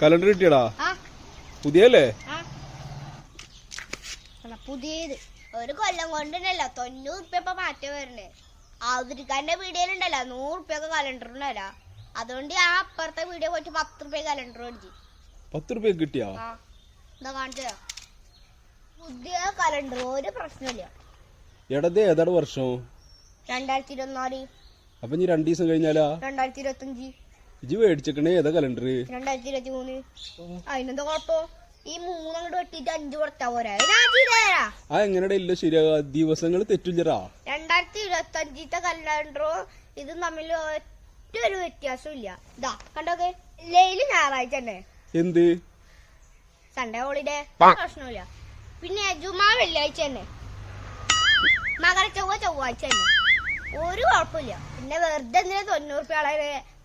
Calendar കിട്ടിയടാ? പുതിയല്ലേ? പുതിയത്. ഒരു കൊല്ലം കൊണ്ടുണ്ടല്ലോ തൊണ്ണൂറ് ഉറുപ്പ്യ ഇപ്പൊ മാറ്റം വരണേ. അവരിക്കാരന്റെ വീടുകളുണ്ടല്ലോ നൂറ് ഉറുപ്പ്യൊക്കെ കലണ്ടറിന് വരാം അതുകൊണ്ട് ആ അപ്പുറത്തെ വീഡിയോ പോയിട്ട് പത്ത് ഉറുപ്പ്യ കലണ്ടർ മേടിച്ചു. പത്ത് റുപ്യ കിട്ടിയോ എന്താ കാണിച്ചോ പുതിയ കലണ്ടർ ഒരു പ്രശ്നമില്ല എടത് ഏതാണ് വർഷം? രണ്ടായിരത്തി ഇരുപത്തിനാല് അപ്പൊ ഇനി രണ്ടു ദിവസം കഴിഞ്ഞാലാ? രണ്ടായിരത്തി ഇരുപത്തി അഞ്ച് ഇജ്ജ് മേടിച്ചേക്കണേ. ഏതാ കലണ്ടർ രണ്ടായിരത്തി ഇരുപത്തി മൂന്ന് അതിനെന്താ കുഴപ്പം? ഈ മൂന്നങ്ങോട്ട് വെട്ടിട്ട് അഞ്ച് കൊടുത്താ പോരാ. ആ ഇല്ല ശരിയാ? ദിവസങ്ങൾ തെറ്റില്ലറാ രണ്ടായിരത്തി ഇരുപത്തി അഞ്ചിത്തെ കലണ്ടറും ഇതും തമ്മിൽ ഒറ്റ ഒരു വ്യത്യാസവും ഇല്ല. ഇതാ കണ്ടോക്കെ? ലെയിൽ ഞായറാഴ്ച തന്നെ. എന്ത്? സൺഡേ ഹോളിഡേ പ്രശ്നമില്ല പിന്നെ ജുമാ വെള്ളിയാഴ്ച തന്നെ. മകര ചൊവ്വ ചൊവ്വാഴ്ച തന്നെ. ഒരു കുഴപ്പമില്ല പിന്നെ വെറുതെ എന്തിനാ തൊണ്ണൂറ് റുപ്യ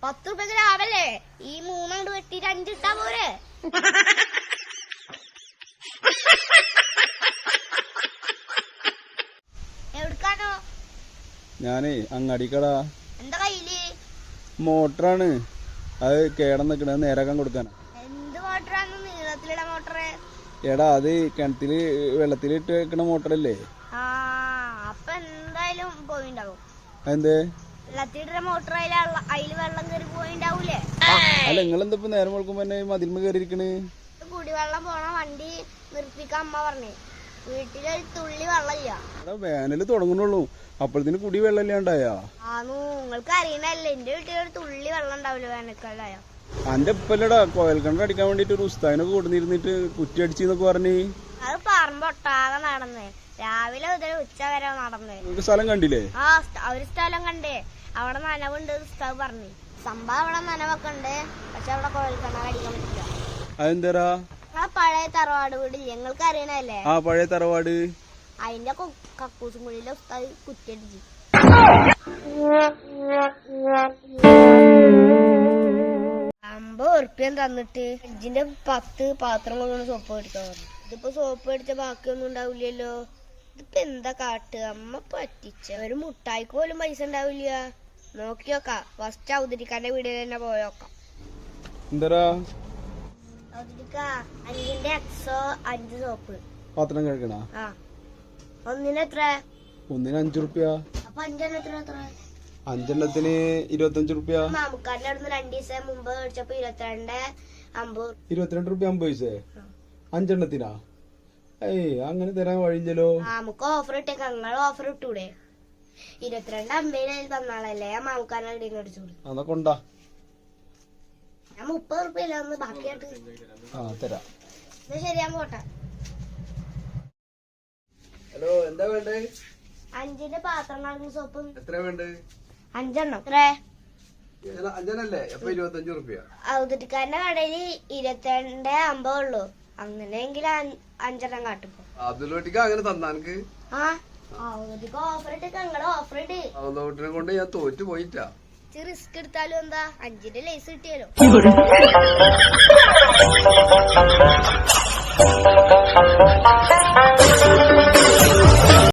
പത്ത് റുപ്യക്ക് ആവല്ലേ ഈ മൂന്നങ്ങോട്ട് വെട്ടി രണ്ടിട്ടാ പോരെ. എവിടുക്കാണോ? ഞാനേ അങ്ങാടിക്കടാ. എന്താ കയ്യിൽ? മോട്ടറാണ്. അത് കേടം നിക്കണത് നേരാക്കാൻ കൊടുക്കാനാ. എന്ത് മോട്ടറാണ്? നീളത്തിലിട മോട്ടറ്. എടാ അത് കിണറ്റിൽ വെള്ളത്തിൽ ഇട്ട് വെക്കണ മോട്ടറല്ലേ? ആ അപ്പൊ എന്തായാലും പോയിണ്ടാവും. അതെന്തേ? അല്ല നിങ്ങൾ എന്താ നേരം വെളുക്കുമ്പോ തന്നെ മതിൽമ കയറിയിരിക്കണ് കുടിവെള്ളം പോണ വണ്ടി നിർത്തിക്കാൻ അമ്മ പറഞ്ഞേ. വീട്ടിലൊരു തുള്ളി വെള്ളമില്ല. വേനൽ തുടങ്ങണുള്ളൂ അപ്പോഴത്തേന് കുടി വെള്ളം ഇല്ലാണ്ടായാ ആന്നു നിങ്ങൾക്ക് അറിയണല്ലേ എന്റെ വീട്ടിൽ ഒരു തുള്ളി വെള്ളം ഉണ്ടാവില്ല വേനൽക്കാലായ? അന്റെ ഇപ്പല്ലടാ കോയൽക്കിണർ അടിക്കാൻ വേണ്ടിട്ട് ഒരു ഉസ്താദിനൊക്കെ കൊടുന്നിരുന്നിട്ട് കുറ്റി അടിച്ചെന്നൊക്കെ പറഞ്ഞേ. പറമ്പൊട്ടാകെ നടന്ന്. രാവിലെ മുതൽ ഉച്ച വരെ നടന്ന്. നിങ്ങൾക്ക് സ്ഥലം കണ്ടില്ലേ? ആ ഒരു സ്ഥലം കണ്ടേ. അവിടെ നനവുണ്ട് ഉസ്താവ് പറഞ്ഞു. സംഭവം അവിടെ നനവൊക്കെ ഉണ്ട് പക്ഷെ അവിടെ കോഴിക്കണ അടിക്കാൻ പറ്റില്ല. അതെന്തരാ ആ പഴയ തറവാട് വീട്. ഞങ്ങൾക്ക് അറിയണല്ലേ ആ പഴയ തറവാട്. അതിന്റെ കക്കൂസും കുഴിയിലെ ഉസ്താവ് കുറ്റിയടിച്ചു അമ്പത് ഉറുപ്പ്യം തന്നിട്ട്. ഇതിന്റെ പത്ത് പാത്രം കൊണ്ടുവന്ന് സോപ്പ് പറഞ്ഞു. ഇതിപ്പോ സോപ്പ് എടുത്ത ബാക്കിയൊന്നും ഉണ്ടാവില്ലല്ലോ. ഇതിപ്പോ എന്താ കാട്ട്? അമ്മ പറ്റിച്ച ഒരു മുട്ടായിക്ക് പോലും പൈസ ഉണ്ടാവില്ല. നോക്കി നോക്കാം. ഫസ്റ്റ് അവതരിക്കാന്റെ വീട്ടിൽ തന്നെ പോയോക്കാം എന്തരാ? അവതരിക്ക അഞ്ചിന്റെ എക്സോ അഞ്ച് സോപ്പ് പാത്രം കഴുകണ? ഒന്നിന് എത്ര? ഒന്നിന് അഞ്ചു റുപ്യ? അപ്പൊ അഞ്ചെണ്ണത്തിന് എത്ര അഞ്ചെണ്ണത്തിന് ഇരുപത്തഞ്ച് റുപ്യ? മാമുക്കാരന്റെ അവിടുന്ന് രണ്ടു ദിവസം മുമ്പ് മേടിച്ചപ്പോ ഇരുപത്തിരണ്ട് അമ്പത് ഇരുപത്തിരണ്ട് റുപ്യ അമ്പത് പൈസ അഞ്ചെണ്ണത്തിനാ? ഏയ് അങ്ങനെ തരാൻ വഴിയില്ലല്ലോ. നമുക്ക് ഓഫർ ഇട്ടേക്ക്. നിങ്ങൾ ഓഫർ ഇട്ടൂടെ. ഇരുപത്തിരണ്ട് അമ്പതിനായി തന്നാളല്ലേ? ഞാൻ മേടിച്ചു കൊടുത്തു എന്നാ കൊണ്ടാ? ഞാൻ മുപ്പത് റുപ്യല്ല ഒന്ന് ബാക്കിയായിട്ട് ആ തരാം. എന്നാ ശരി ഞാൻ പോട്ടെ. ഹലോ എന്താ വേണ്ടേ? അഞ്ചിന്റെ പാത്രം നടക്കുന്ന സോപ്പും. എത്ര വേണ്ടേ? അഞ്ചെണ്ണം. എത്ര? അഞ്ചെണ്ണല്ലേ? അപ്പൊ ഇരുപത്തഞ്ചു റുപ്യ ഔദിക്കാരന്റെ കടയിൽ ഇരുപത്തിരണ്ട് അമ്പത് ഉള്ളൂ. അങ്ങനെയെങ്കിൽ അഞ്ച്- അഞ്ചെണ്ണം കാട്ടിപ്പോ അബ്ദുലോട്ടിക്ക് അങ്ങനെ തന്നാനക്ക് കൊണ്ട് ഞാൻ തോറ്റു പോയിട്ടാ. റിസ്ക് എടുത്താലും എന്താ? അഞ്ചിന്റെ ലേസ് കിട്ടിയാലോ